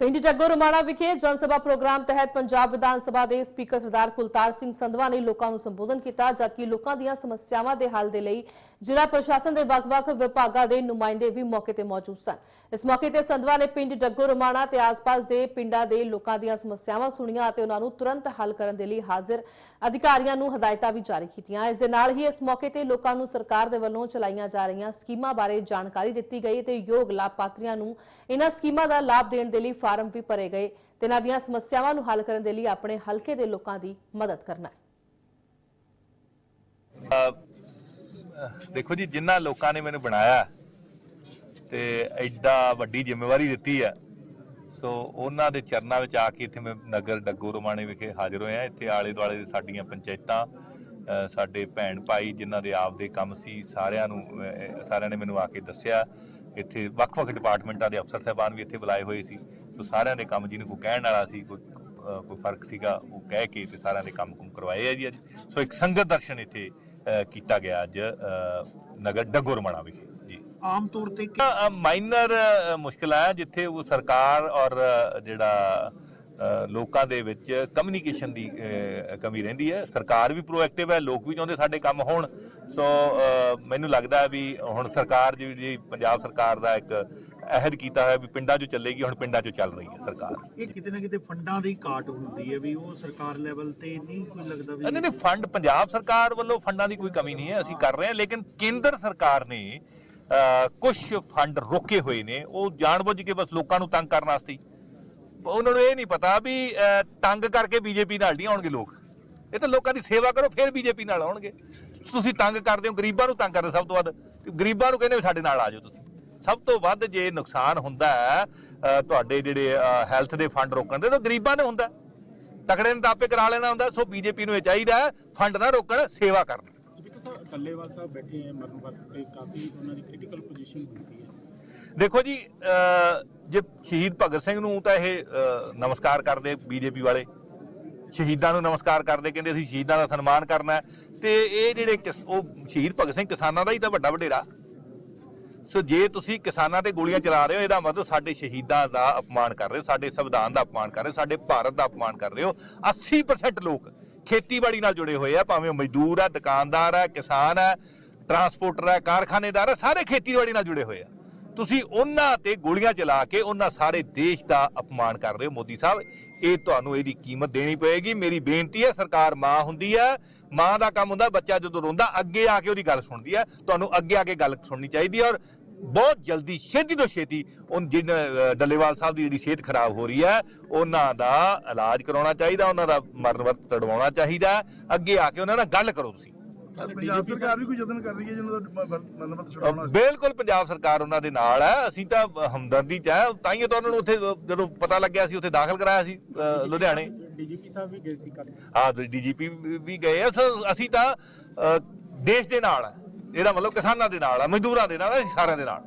ਪਿੰਡ ਜੱਗੋ ਰਮਾਣਾ ਵਿਖੇ ਜਨ ਸਭਾ ਪ੍ਰੋਗਰਾਮ ਤਹਿਤ ਪੰਜਾਬ ਵਿਧਾਨ ਸਭਾ ਦੇ ਸਪੀਕਰ ਸਰਦਾਰ ਕੁਲਤਾਰ ਸਿੰਘ ਸੰਧਵਾ ਨੇ ਲੋਕਾਂ ਨੂੰ ਸੰਬੋਧਨ ਕੀਤਾ, ਜਦਕਿ ਲੋਕਾਂ ਦੀਆਂ ਸਮੱਸਿਆਵਾਂ ਦੇ ਹੱਲ ਦੇ ਲਈ ਜ਼ਿਲ੍ਹਾ ਪ੍ਰਸ਼ਾਸਨ ਦੇ ਵੱਖ-ਵੱਖ ਵਿਭਾਗਾਂ ਦੇ ਨੁਮਾਇੰਦੇ ਵੀ ਮੌਕੇ ਤੇ ਮੌਜੂਦ ਸਨ। ਇਸ ਮੌਕੇ ਤੇ ਸੰਧਵਾ ਨੇ ਪਿੰਡ ਡੱਗੋ ਰਮਾਣਾ ਤੇ ਆਸ-ਪਾਸ ਦੇ ਪਿੰਡਾਂ ਦੇ ਲੋਕਾਂ ਦੀਆਂ ਸਮੱਸਿਆਵਾਂ ਸੁਣੀਆਂ ਅਤੇ ਉਹਨਾਂ ਨੂੰ ਤੁਰੰਤ ਹੱਲ ਕਰਨ ਦੇ ਲਈ ਹਾਜ਼ਰ ਅਧਿਕਾਰੀਆਂ ਨੂੰ ਹਦਾਇਤਾਂ ਵੀ ਜਾਰੀ ਕੀਤੀਆਂ। ਇਸ ਦੇ ਨਾਲ ਹੀ ਇਸ ਮੌਕੇ ਤੇ ਲੋਕਾਂ ਨੂੰ ਸਰਕਾਰ ਦੇ ਵੱਲੋਂ ਚਲਾਈਆਂ ਜਾ ਰਹੀਆਂ ਸਕੀਮਾਂ ਬਾਰੇ ਜਾਣਕਾਰੀ ਦਿੱਤੀ ਗਈ ਤੇ ਯੋਗ ਲਾਭਪਾਤਰੀਆਂ ਨੂੰ ਇਹਨਾਂ ਸਕੀਮਾਂ ਦਾ ਲਾਭ ਦੇਣ ਦੇ ਲਈ ਫਾਰਮ ਵੀ ਭਰੇ ਗਏ ਤੇ ਇਹਨਾਂ ਦੀਆਂ ਸਮੱਸਿਆਵਾਂ ਨੂੰ ਹੱਲ ਕਰਨ ਦੇ ਲਈ ਆਪਣੇ ਹਲਕੇ ਦੇ ਲੋਕਾਂ ਦੀ ਮਦਦ ਕਰਨਾ ਹੈ। ਦੇਖੋ ਜੀ ਜਿਨ੍ਹਾਂ ਲੋਕਾਂ ਨੇ ਮੈਨੂੰ ਬਣਾਇਆ ਤੇ ਐਡਾ ਵੱਡੀ ਜ਼ਿੰਮੇਵਾਰੀ ਦਿੱਤੀ ਹੈ ਸੋ ਉਹਨਾਂ ਦੇ ਚਰਨਾਂ ਵਿੱਚ ਆ ਕੇ ਇੱਥੇ ਮੈਂ ਨਗਰ ਡੱਗੋ ਰਮਾਣੇ ਵਿਖੇ ਹਾਜ਼ਰ ਹੋਇਆ। ਇੱਥੇ ਆਲੇ ਦੁਆਲੇ ਦੇ ਸਾਡੀਆਂ ਪੰਚਾਇਤਾਂ ਸਾਡੇ ਭੈਣ ਭਾਈ ਜਿਨ੍ਹਾਂ ਦੇ ਆਪ ਕੰਮ ਸੀ, ਸਾਰਿਆਂ ਨੂੰ ਸਾਰਿਆਂ ਨੇ ਮੈਨੂੰ ਆ ਕੇ ਦੱਸਿਆ। ਇੱਥੇ ਵੱਖ-ਵੱਖ ਡਿਪਾਰਟਮੈਂਟਾਂ ਦੇ ਅਫਸਰ ਸਾਹਿਬਾਨ ਵੀ ਇੱਥੇ ਬੁਲਾਏ ਹੋਏ ਸੀ। ਸੋ ਸਾਰਿਆਂ ਦੇ ਕੰਮ ਜਿਹਨੂੰ ਕੋਈ ਕਹਿਣ ਵਾਲਾ ਸੀ ਕੋਈ ਕੋਈ ਫ਼ਰਕ ਸੀਗਾ ਉਹ ਕਹਿ ਕੇ ਤੇ ਸਾਰਿਆਂ ਦੇ ਕੰਮ ਕੁਮ ਕਰਵਾਏ ਆ ਜੀ ਅੱਜ। ਸੋ ਇੱਕ ਸੰਗਤ ਦਰਸ਼ਨ ਇੱਥੇ ਕੀਤਾ ਗਿਆ ਅੱਜ ਨਗਰ ਡੱਗੋ ਰਮਾਣਾ ਵਿਖੇ ਜੀ। ਆਮ ਤੌਰ ਤੇ ਕਿ- ਮਾਈਨਰ ਮੁਸ਼ਕਲ ਹੈ ਜਿੱਥੇ ਉਹ ਸਰਕਾਰ ਔਰ ਜਿਹੜਾ ਲੋਕਾਂ ਦੇ ਵਿੱਚ ਕਮਿਊਨੀਕੇਸ਼ਨ ਦੀ ਕਮੀ ਰਹਿੰਦੀ ਹੈ। ਸਰਕਾਰ ਵੀ ਪ੍ਰੋਐਕਟਿਵ ਹੈ ਲੋਕ ਵੀ ਚਾਹੁੰਦੇ ਸਾਡੇ ਕੰਮ ਹੋਣ। ਸੋ ਮੈਨੂੰ ਲੱਗਦਾ ਵੀ ਹੁਣ ਸਰਕਾਰ ਜਿਹੜੀ ਪੰਜਾਬ ਸਰਕਾਰ ਦਾ ਇੱਕ ਅਹਿਦ ਕੀਤਾ ਹੋਇਆ ਵੀ ਪਿੰਡਾਂ 'ਚ ਚੱਲੇਗੀ ਹੁਣ ਪਿੰਡਾਂ 'ਚ ਚੱਲ ਰਹੀ ਹੈ ਸਰਕਾਰ। ਇਹ ਕਿਤੇ ਨਾ ਕਿਤੇ ਫੰਡਾਂ ਦੀ ਘਾਟ ਹੁੰਦੀ ਹੈ ਵੀ ਉਹ ਸਰਕਾਰ ਲੈਵਲ ਤੇ ਨਹੀਂ ਕੋਈ ਲੱਗਦਾ ਵੀ ਨਹੀਂ ਨਹੀਂ ਫੰਡ ਪੰਜਾਬ ਸਰਕਾਰ ਵੱਲੋਂ ਫੰਡਾਂ ਦੀ ਕੋਈ ਕਮੀ ਨਹੀਂ ਹੈ ਅਸੀਂ ਕਰ ਰਹੇ ਹਾਂ ਲੇਕਿਨ ਕੇਂਦਰ ਸਰਕਾਰ ਨੇ ਕੁਝ ਫੰਡ ਰੋਕੇ ਹੋਏ ਨੇ ਉਹ ਜਾਣਬੁੱਝ ਕੇ ਬਸ ਲੋਕਾਂ ਨੂੰ ਤੰਗ ਕਰਨ ਵਾਸਤੇ ਹੀ। ਉਹਨਾਂ ਨੂੰ ਇਹ ਨਹੀਂ ਪਤਾ ਵੀ ਤੰਗ ਕਰਕੇ ਬੀਜੇਪੀ ਨਾਲ ਨਹੀਂ ਆਉਣਗੇ ਲੋਕ। ਇਹ ਤਾਂ ਲੋਕਾਂ ਦੀ ਸੇਵਾ ਕਰੋ ਫਿਰ ਬੀਜੇਪੀ ਨਾਲ ਆਉਣਗੇ। ਤੁਸੀਂ ਤੰਗ ਕਰਦੇ ਹੋ ਗਰੀਬਾਂ ਨੂੰ ਤੰਗ ਕਰਦੇ ਹੋ ਸਭ ਤੋਂ ਵੱਧ। ਗਰੀਬਾਂ ਨੂੰ ਕਹਿੰਦੇ ਸਾਡੇ ਨਾਲ ਆ ਜਾਓ ਤੁਸੀਂ। ਸਭ ਤੋਂ ਵੱਧ ਜੇ ਨੁਕਸਾਨ ਹੁੰਦਾ ਤੁਹਾਡੇ ਜਿਹੜੇ ਹੈਲਥ ਦੇ ਫੰਡ ਰੋਕਣ ਦੇ ਤਾਂ ਗਰੀਬਾਂ ਨੇ ਹੁੰਦਾ। ਤਕੜੇ ਨੇ ਤਾਂ ਆਪੇ ਕਰਾ ਲੈਣਾ ਹੁੰਦਾ ਸੋ ਬੀਜੇਪੀ ਨੂੰ ਇਹ ਚਾਹੀਦਾ ਫੰਡ ਨਾ ਰੋਕਣ ਸੇਵਾ ਕਰਨ ਸਪੀਕਰ ਸਾਹਿਬ ਟੱਲੇਵਾਲ ਸਾਹਿਬ ਬੈਠੇ ਹੈ ਮਰਨ ਵਰਤ ਤੇ ਕਾਫੀ ਉਹਨਾਂ ਦੀ ਕ੍ਰਿਟੀਕਲ ਪੋਜੀਸ਼ਨ ਹੁੰਦੀ ਹੈ ਦੇਖੋ ਜੀ ਜੇ ਸ਼ਹੀਦ ਭਗਤ ਸਿੰਘ ਨੂੰ ਤਾਂ ਇਹ ਨਮਸਕਾਰ ਕਰਦੇ ਬੀਜੇਪੀ ਵਾਲੇ ਸ਼ਹੀਦਾਂ ਨੂੰ ਨਮਸਕਾਰ ਕਰਦੇ ਕਹਿੰਦੇ ਅਸੀਂ ਸ਼ਹੀਦਾਂ ਦਾ ਸਨਮਾਨ ਕਰਨਾ। ਤੇ ਇਹ ਜਿਹੜੇ ਉਹ ਸ਼ਹੀਦ ਭਗਤ ਸਿੰਘ ਕਿਸਾਨਾਂ ਦਾ ਹੀ ਤਾਂ ਵੱਡਾ ਵਡੇਰਾ ਸੋ ਜੇ ਤੁਸੀਂ ਕਿਸਾਨਾਂ ਤੇ ਗੋਲੀਆਂ ਚਲਾ ਰਹੇ ਹੋ, ਇਹਦਾ ਮਤਲਬ ਸਾਡੇ ਸ਼ਹੀਦਾਂ ਦਾ ਅਪਮਾਨ ਕਰ ਰਹੇ ਹੋ, ਸਾਡੇ ਸੰਵਿਧਾਨ ਦਾ ਅਪਮਾਨ ਕਰ ਰਹੇ ਹੋ, ਸਾਡੇ ਭਾਰਤ ਦਾ ਅਪਮਾਨ ਕਰ ਰਹੇ ਹੋ। 80% ਲੋਕ ਖੇਤੀਬਾੜੀ ਨਾਲ ਜੁੜੇ ਹੋਏ ਆ, ਭਾਵੇਂ ਉਹ ਮਜ਼ਦੂਰ ਆ, ਦੁਕਾਨਦਾਰ ਆ, ਕਿਸਾਨ ਆ ਟਰਾਂਸਪੋਰਟਰ ਆ, ਕਾਰਖਾਨੇਦਾਰ ਆ, ਸਾਰੇ ਖੇਤੀਬਾੜੀ ਨਾਲ ਜੁੜੇ ਹੋਏ ਆ। ਤੁਸੀਂ ਉਹਨਾਂ ਤੇ ਗੋਲੀਆਂ ਚਲਾ ਕੇ ਉਹਨਾਂ ਸਾਰੇ ਦੇਸ਼ ਦਾ ਅਪਮਾਨ ਕਰ ਰਹੇ ਹੋ ਮੋਦੀ ਸਾਹਿਬ। ਇਹ ਤੁਹਾਨੂੰ ਇਹਦੀ ਕੀਮਤ ਦੇਣੀ ਪਏਗੀ। ਮੇਰੀ ਬੇਨਤੀ ਹੈ, ਸਰਕਾਰ ਮਾਂ ਹੁੰਦੀ ਹੈ। ਮਾਂ ਦਾ ਕੰਮ ਹੁੰਦਾ, ਬੱਚਾ ਜਦੋਂ ਰੋਂਦਾ, ਅੱਗੇ ਆ ਕੇ ਉਹਦੀ ਗੱਲ ਸੁਣਦੀ ਹੈ। ਤੁਹਾਨੂੰ ਅੱਗੇ ਆ ਕੇ ਗੱਲ ਸੁਣਨੀ ਚਾਹੀਦੀ ਹੈ ਔਰ ਬਹੁਤ ਜਲਦੀ ਛੇਤੀ ਤੋਂ ਛੇਤੀ ਉਹ ਜਿਨ ਡੱਲੇਵਾਲ ਸਾਹਿਬ ਦੀ ਜਿਹੜੀ ਸਿਹਤ ਖਰਾਬ ਹੋ ਰਹੀ ਹੈ, ਉਹਨਾਂ ਦਾ ਇਲਾਜ ਕਰਾਉਣਾ ਚਾਹੀਦਾ, ਉਹਨਾਂ ਦਾ ਮਰਨ ਵਰਤ ਤੜਵਾਉਣਾ ਚਾਹੀਦਾ। ਅੱਗੇ ਆ ਕੇ ਉਹਨਾਂ ਨਾਲ ਗੱਲ ਕਰੋ ਤੁਸੀਂ। ਪੰਜਾਬ ਸਰਕਾਰ ਵੀ ਕੋਈ ਯਤਨ ਕਰ ਰਹੀ ਹੈ ਜਿਹਨਾਂ ਦਾ ਮਨਮਤ ਛੁਡਾਉਣਾ ਅ, ਬਿਲਕੁਲ ਪੰਜਾਬ ਸਰਕਾਰ ਉਹਨਾਂ ਦੇ ਨਾਲ ਹੈ। ਅਸੀਂ ਤਾਂ ਹਮਦਰਦੀ ਚ ਹੈ। ਤਾਂ ਹੀ ਤਾਂ ਉਹਨਾਂ ਨੂੰ ਉੱਥੇ ਜਦੋਂ ਪਤਾ ਲੱਗਿਆ ਸੀ ਉੱਥੇ ਦਾਖਲ ਕਰਾਇਆ ਸੀ ਲੁਧਿਆਣੇ। ਡੀਜੀਪੀ ਸਾਹਿਬ ਵੀ ਗਏ ਸੀ ਕੱਲ ਹਾਂ ਡੀਜੀਪੀ ਵੀ ਗਏ ਅਸੀਂ ਤਾਂ ਦੇਸ਼ ਦੇ ਨਾਲ ਹੈ। ਇਹਦਾ ਮਤਲਬ ਕਿਸਾਨਾਂ ਦੇ ਨਾਲ ਹੈ ਮਜ਼ਦੂਰਾਂ ਦੇ ਨਾਲ ਹੈ ਸਾਰਿਆਂ ਦੇ ਨਾਲ